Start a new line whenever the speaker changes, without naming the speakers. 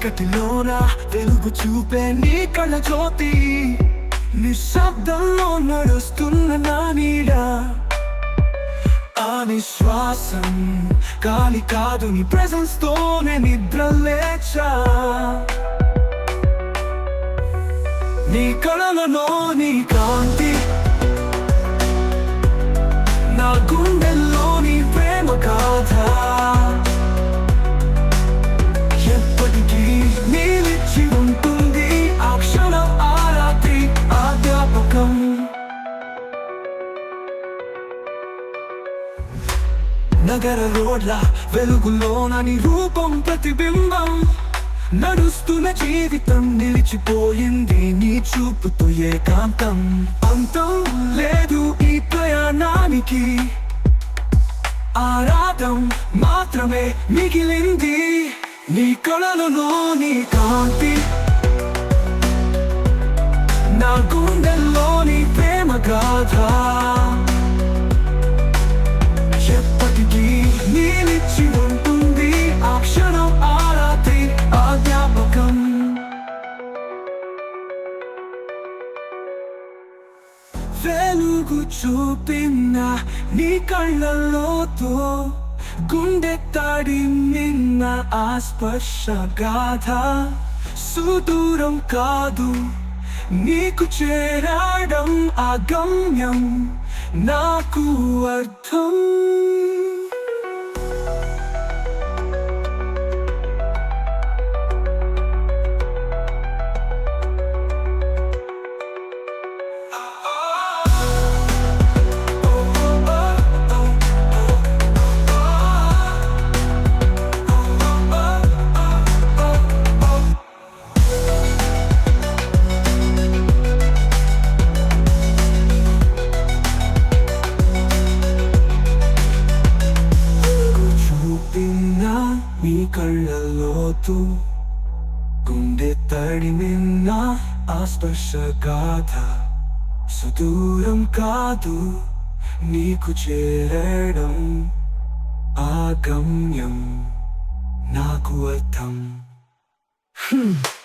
చీకటిలోన వెలుగు చూపే నీ కళ్ళ జ్యోతి. నిశ్శబ్దంలో నడుస్తున్న నా నీడ. ఆ నిశ్వాసం గాలి కాదు నీ ప్రెసెన్స్ తోనే నిద్ర లేచా. నీ కళలలో నీ కాంతి. నా గుండెల్లో నగర రోడ్ల వెలుగులోన నీ రూపం ప్రతిబింబం. నడుస్తున్న జీవితం నిలిచిపోయింది నీ చూపుతో ఏకాంతం. అంతం లేదు ఈ ప్రయాణానికి. ఆరాధం మాత్రమే మిగిలింది నీ కళలలో నీ కాంతి. నా గుండెల్లో నీ ప్రేమ గాథ. వెలుగు చూపిన నీ కళ్ళలోతో గుండె తడి నిన్న ఆ స్పర్శ గాథ. సుదూరం కాదు నీకు చేరడం ఆ గమ్యం నాకు అర్థం మీ కళ్ళలోతు గుండె తడిమిన ఆ స్పర్శ గాథ సుదూరం కాదు నీకు చేరడం ఆ గమ్యం నాకు అర్థం Hmm.